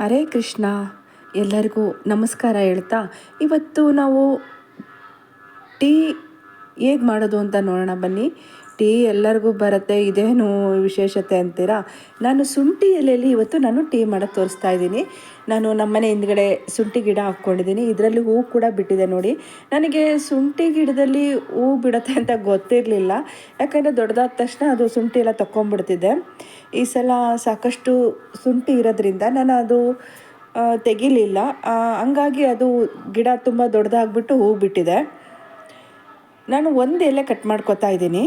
ಹರೇ ಕೃಷ್ಣ. ಎಲ್ಲರಿಗೂ ನಮಸ್ಕಾರ ಹೇಳ್ತಾ ಇವತ್ತು ನಾವು ಟೀ ಹೇಗೆ ಮಾಡೋದು ಅಂತ ನೋಡೋಣ ಬನ್ನಿ. ಟೀ ಎಲ್ಲರಿಗೂ ಬರುತ್ತೆ, ಇದೇನು ವಿಶೇಷತೆ ಅಂತೀರಾ? ನಾನು ಶುಂಠಿ ಎಲೆಯಲ್ಲಿ ಇವತ್ತು ನಾನು ಟೀ ಮಾಡೋಕ್ಕೆ ತೋರಿಸ್ತಾ ಇದ್ದೀನಿ. ನಾನು ನಮ್ಮನೆ ಹಿಂದ್ಗಡೆ ಶುಂಠಿ ಗಿಡ ಹಾಕ್ಕೊಂಡಿದ್ದೀನಿ. ಇದರಲ್ಲಿ ಹೂ ಕೂಡ ಬಿಟ್ಟಿದೆ ನೋಡಿ. ನನಗೆ ಶುಂಠಿ ಗಿಡದಲ್ಲಿ ಹೂ ಬಿಡುತ್ತೆ ಅಂತ ಗೊತ್ತಿರಲಿಲ್ಲ. ಯಾಕಂದರೆ ದೊಡ್ಡದಾದ ತಕ್ಷಣ ಅದು ಶುಂಠಿ ಎಲ್ಲ ತಗೊಂಡ್ಬಿಡ್ತಿದ್ದೆ ಈ ಸಲ ಸಾಕಷ್ಟು ಶುಂಠಿ ಇರೋದ್ರಿಂದ ನಾನು ಅದು ತೆಗಿಲಿಲ್ಲ. ಹಂಗಾಗಿ ಅದು ಗಿಡ ತುಂಬ ದೊಡ್ಡದಾಗ್ಬಿಟ್ಟು ಹೂ ಬಿಟ್ಟಿದೆ. ನಾನು ಒಂದು ಎಲೆ ಕಟ್ ಮಾಡ್ಕೊತಾ ಇದ್ದೀನಿ.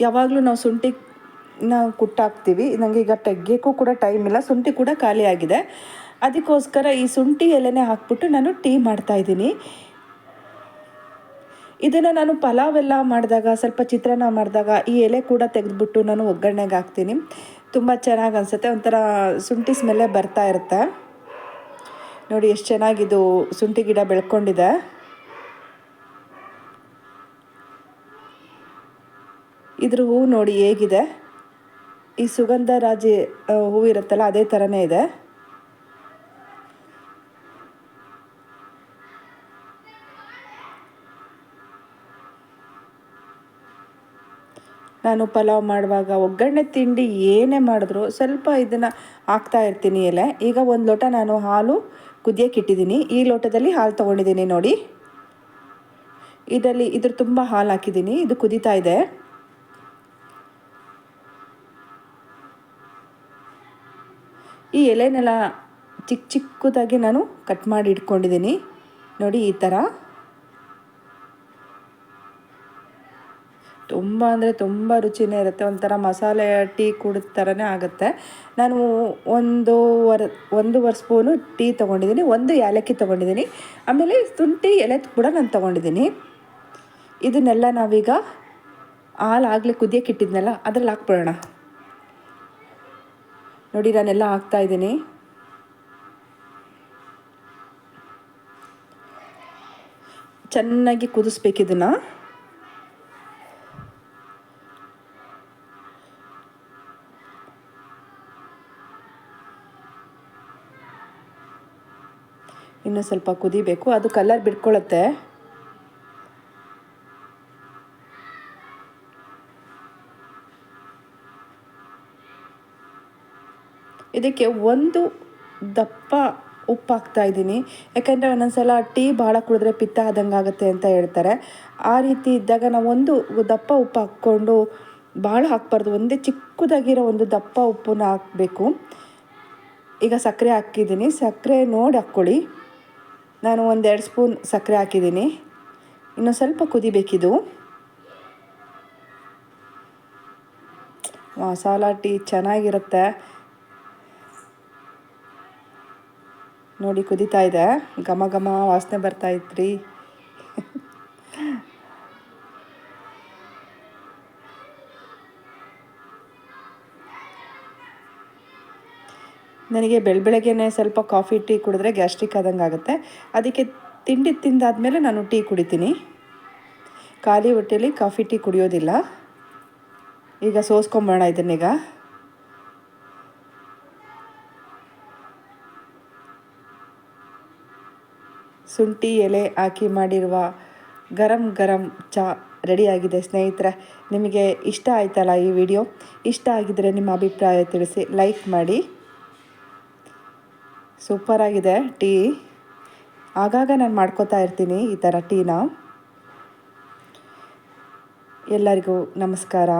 ಯಾವಾಗಲೂ ನಾವು ಶುಂಠಿ ನಾವು ಕುಟ್ಟಾಕ್ತೀವಿ. ನನಗೆ ಈಗ ತೆಗಿಯೋಕ್ಕೂ ಕೂಡ ಟೈಮ್ ಇಲ್ಲ. ಶುಂಠಿ ಕೂಡ ಖಾಲಿ ಆಗಿದೆ. ಅದಕ್ಕೋಸ್ಕರ ಈ ಶುಂಠಿ ಎಲೆನೇ ಹಾಕ್ಬಿಟ್ಟು ನಾನು ಟೀ ಮಾಡ್ತಾ ಇದ್ದೀನಿ. ಇದನ್ನು ನಾನು ಪಲಾವ್ ಎಲ್ಲ ಮಾಡಿದಾಗ, ಸ್ವಲ್ಪ ಚಿತ್ರಾನ್ನ ಮಾಡಿದಾಗ ಈ ಎಲೆ ಕೂಡ ತೆಗೆದುಬಿಟ್ಟು ನಾನು ಒಗ್ಗರಣೆಗೆ ಹಾಕ್ತೀನಿ. ತುಂಬ ಚೆನ್ನಾಗಿ ಅನಿಸುತ್ತೆ. ಒಂಥರ ಶುಂಠಿ ಸ್ಮೆಲ್ಲೇ ಬರ್ತಾ ಇರುತ್ತೆ. ನೋಡಿ, ಎಷ್ಟು ಚೆನ್ನಾಗಿದು ಶುಂಠಿ ಗಿಡ ಬೆಳ್ಕೊಂಡಿದೆ. ಇದ್ರ ಹೂವು ನೋಡಿ ಹೇಗಿದೆ. ಈ ಸುಗಂಧ ರಾಜಿ ಹೂವು ಇರುತ್ತಲ್ಲ, ಅದೇ ಥರನೇ ಇದೆ. ನಾನು ಪಲಾವ್ ಮಾಡುವಾಗ ಒಗ್ಗರಣೆ ತಿಂಡಿ ಏನೇ ಮಾಡಿದ್ರು ಸ್ವಲ್ಪ ಇದನ್ನು ಹಾಕ್ತಾ ಇರ್ತೀನಿ ಎಲೆ. ಈಗ ಒಂದು ಲೋಟ ನಾನು ಹಾಲು ಕುದಿಯೋಕೆ ಇಟ್ಟಿದ್ದೀನಿ. ಈ ಲೋಟದಲ್ಲಿ ಹಾಲು ತೊಗೊಂಡಿದ್ದೀನಿ ನೋಡಿ. ಇದರಲ್ಲಿ ಇದ್ರ ತುಂಬ ಹಾಲು ಹಾಕಿದ್ದೀನಿ. ಇದು ಕುದೀತಾ ಇದೆ. ಈ ಎಲೆನೆಲ್ಲ ಚಿಕ್ಕ ಚಿಕ್ಕದಾಗಿ ನಾನು ಕಟ್ ಮಾಡಿ ಇಟ್ಕೊಂಡಿದ್ದೀನಿ. ನೋಡಿ ಈ ಥರ. ತುಂಬ ಅಂದರೆ ತುಂಬ ರುಚಿನೇ ಇರುತ್ತೆ. ಒಂಥರ ಮಸಾಲೆ ಟೀ ಕುಡಿದ ಥರನೇ ಆಗುತ್ತೆ. ನಾನು ಒಂದು ವರ್ ಒಂದೂವರೆ ಸ್ಪೂನು ಟೀ ತೊಗೊಂಡಿದ್ದೀನಿ. ಒಂದು ಏಲಕ್ಕಿ ತೊಗೊಂಡಿದ್ದೀನಿ. ಆಮೇಲೆ ಶುಂಠಿ ಎಲೆ ಕೂಡ ನಾನು ತೊಗೊಂಡಿದ್ದೀನಿ. ಇದನ್ನೆಲ್ಲ ನಾವೀಗ ಹಾಲು ಆಗಲಿ ಕುದಿಯೋಕೆ ಇಟ್ಟಿದ್ನಲ್ಲ, ಅದ್ರಲ್ಲಿ ಹಾಕ್ಬಿಡೋಣ. ನೋಡಿ ನಾನೆಲ್ಲ ಇದ್ದೀನಿ. ಚೆನ್ನಾಗಿ ಕುದಿಸ್ಬೇಕು ಇದನ್ನು. ಇನ್ನೂ ಸ್ವಲ್ಪ ಕುದಿಬೇಕು. ಅದು ಕಲರ್ ಬಿಟ್ಕೊಳ್ಳುತ್ತೆ ಇದಕ್ಕೆ ಒಂದು ದಪ್ಪ ಉಪ್ಪು ಹಾಕ್ತಾ ಇದ್ದೀನಿ. ಯಾಕೆಂದರೆ ಒಂದೊಂದ್ಸಲ ಟೀ ಭಾಳ ಕುಡಿದ್ರೆ ಪಿತ್ತ ಆದಂಗೆ ಆಗುತ್ತೆ ಅಂತ ಹೇಳ್ತಾರೆ. ಆ ರೀತಿ ಇದ್ದಾಗ ನಾವು ಒಂದು ದಪ್ಪ ಉಪ್ಪು ಹಾಕ್ಕೊಂಡು ಭಾಳ ಹಾಕ್ಬಾರ್ದು. ಒಂದೇ ಚಿಕ್ಕದಾಗಿರೋ ಒಂದು ದಪ್ಪ ಉಪ್ಪನ್ನ ಹಾಕಬೇಕು. ಈಗ ಸಕ್ಕರೆ ಹಾಕಿದ್ದೀನಿ. ಸಕ್ಕರೆ ನೋಡಿ ಹಾಕ್ಕೊಳ್ಳಿ. ನಾನು ಒಂದೆರಡು ಸ್ಪೂನ್ ಸಕ್ಕರೆ ಹಾಕಿದ್ದೀನಿ. ಇನ್ನೊಂದು ಸ್ವಲ್ಪ ಕುದಿಬೇಕಿದು. ಮಸಾಲ ಟೀ ಚೆನ್ನಾಗಿರುತ್ತೆ. ನೋಡಿ ಕುದೀತಾ ಇದೆ. ಘಮ ಘಮ ವಾಸನೆ ಬರ್ತಾ ಇತ್ರಿ ನನಗೆ ಬೆಳಬೆಳಗ್ಗೆ ಸ್ವಲ್ಪ ಕಾಫಿ, ಟೀ ಕುಡಿದ್ರೆ ಗ್ಯಾಸ್ಟ್ರಿಕ್ ಆದಂಗೆ ಆಗುತ್ತೆ. ಅದಕ್ಕೆ ತಿಂಡಿ ತಿಂದಾದಮೇಲೆ ನಾನು ಟೀ ಕುಡಿತೀನಿ. ಖಾಲಿ ಹೊಟ್ಟೆಯಲ್ಲಿ ಕಾಫಿ, ಟೀ ಕುಡಿಯೋದಿಲ್ಲ. ಈಗ ಸೋಸ್ಕೊಂಬೋಣ ಇದನ್ನೀಗ. ಶುಂಠಿ ಎಲೆ ಹಾಕಿ ಮಾಡಿರುವ ಗರಂ ಗರಂ ಚಾ ರೆಡಿಯಾಗಿದೆ. ಸ್ನೇಹಿತರೆ, ನಿಮಗೆ ಇಷ್ಟ ಆಯ್ತಲ್ಲ ಈ ವಿಡಿಯೋ? ಇಷ್ಟ ಆಗಿದ್ದರೆ ನಿಮ್ಮ ಅಭಿಪ್ರಾಯ ತಿಳಿಸಿ, ಲೈಕ್ ಮಾಡಿ. ಸೂಪರಾಗಿದೆ ಟೀ. ಆಗಾಗ ನಾನು ಮಾಡ್ಕೋತಾ ಇರ್ತೀನಿ ಈ ಥರ ಟೀನ. ಎಲ್ಲರಿಗೂ ನಮಸ್ಕಾರ.